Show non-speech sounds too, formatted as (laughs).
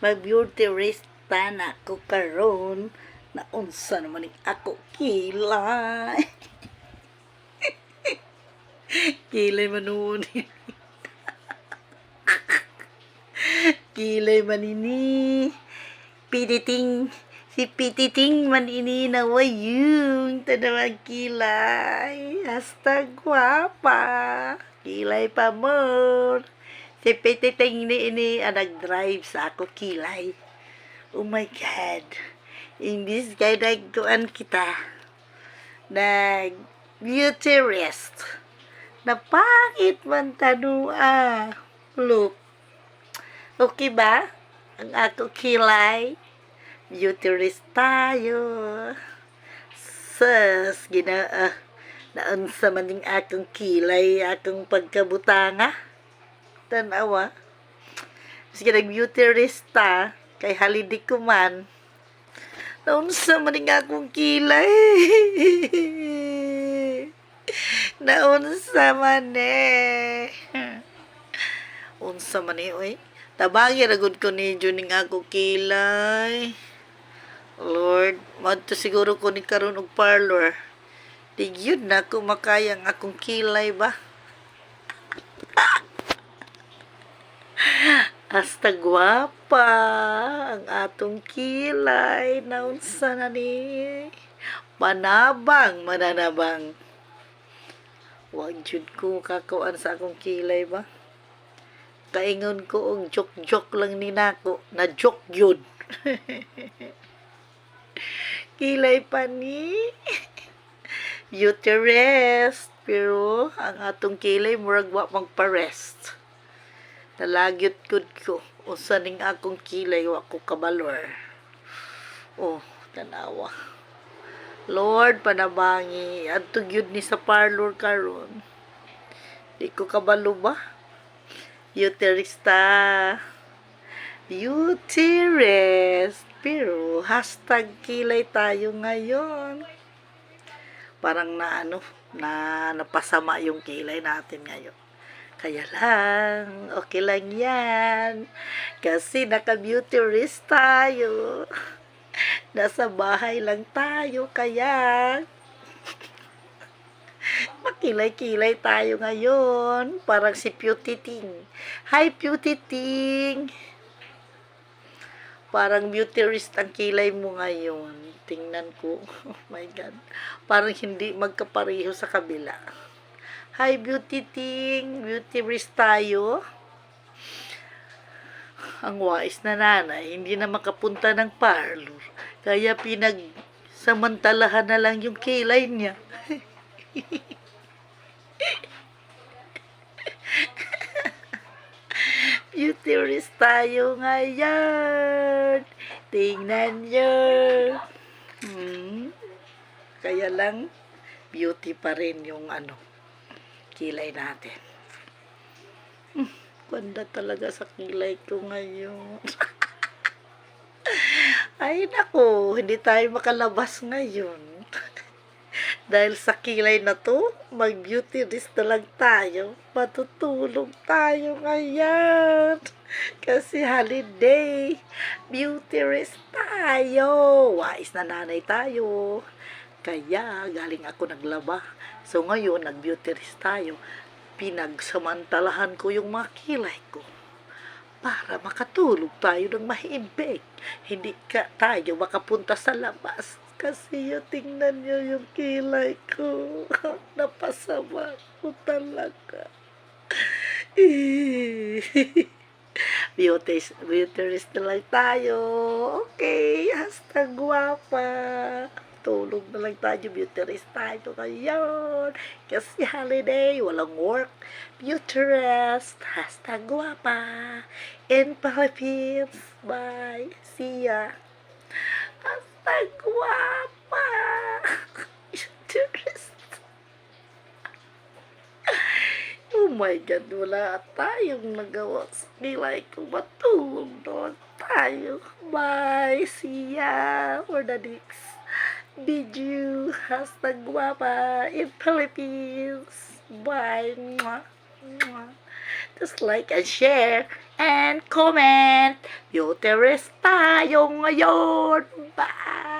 Mag-beautyrista na ako karon na unsa naman ako kilay. (laughs) kilay manuon. (laughs) kilay manini. Pititing si Pititing man ini na wayung tanawan kilay. Hasta guwapa. Kilay pa more. Si Pititing ni ini ang nag-drive sa ako kilay. Oh my God. Imbis kay nagtuan kita. Nag beauty rest. Na pangit man tanua. Look. Okay ba? Ang ako kilay. Beauty rest tayo. Sus, ginaa. Naunsa man ning akong kilay, akong pagkabutanga. Tanawa. Sige, nag-beauty rest ta. Kay halidik ko man. Naunsa man ning akong kilay. (laughs) Naunsa man eh. Unsa man eh, oy. Tabagi ragod ko ni ning ako kilay. Lord, madto siguro ko ni karon og parlor. Digyud na ko makayang akong kilay ba? Hasta gwapa ang atong kilay naunsa na ni? Manabang mananabang. Wag jud ko kakuan sa akong kilay ba? Kaingon ko og joke-joke lang ni nako na joke yun (laughs) kilay pa ni? Beauty rest pero ang atong kilay murag wa magpa-rest nalagyot gud ko. Usa ning akong kilay wa ko kabalor oh tanawa. Lord panabangi. Adto gyud ni sa parlor karon. Di ko kabalo ba? Uterista. Beauty rest pero hashtag kilay tayo ngayon. Parang na ano na napasama yung kilay natin ngayon kaya lang, okay lang yan. Kasi naka-beauty rest tayo. (laughs) Nasa bahay lang tayo, kaya (laughs) makilay-kilay tayo ngayon. Parang si Beauty Ting. Hi, Beauty Ting! Parang beauty rest ang kilay mo ngayon. Tingnan ko. (laughs) Oh my God. Parang hindi magkapareho sa kabila. Hi, beauty ting. Beauty rest tayo. Ang wais na nanay, hindi na makapunta ng parlor. Kaya pinag samantalahan na lang yung kilay niya. (laughs) beauty rest tayo ngayon. Tingnan nyo. Hmm. Kaya lang, beauty pa rin yung ano, kilay natin. Hmm, (laughs) ganda talaga sa kilay ko ngayon. (laughs) Ay nako, hindi tayo makalabas ngayon. (laughs) Dahil sa kilay na to, mag-beauty rest na lang tayo. Matutulog tayo ngayon. Kasi holiday, beauty rest tayo. Wais na nanay tayo. Kaya galing ako naglaba. So ngayon, nag-beauty rest tayo. Pinagsamantalahan ko yung mga kilay ko para makatulog tayo ng mahimbing. Hindi ka tayo makapunta sa labas. Kasi yung tingnan nyo yung kilay ko. (laughs) Napasama ko talaga. (laughs) beauty rest na lang tayo. Okay, hasta guwapa tulog na lang tayo, beauty rest tayo ngayon. Kasi holiday, walang work. Beauty rest, hashtag guwapa. In Philippines, bye. See ya. Hashtag guwapa. (laughs) Beauty rest. Oh my God, wala tayong nagawa sa nilay ko matulog doon tayo. Bye. See ya for the next video. Hashtag guapa in Philippines. Bye. Mwah. Mwah. Just like and share and comment. Beauty rest tayo ngayon. Bye!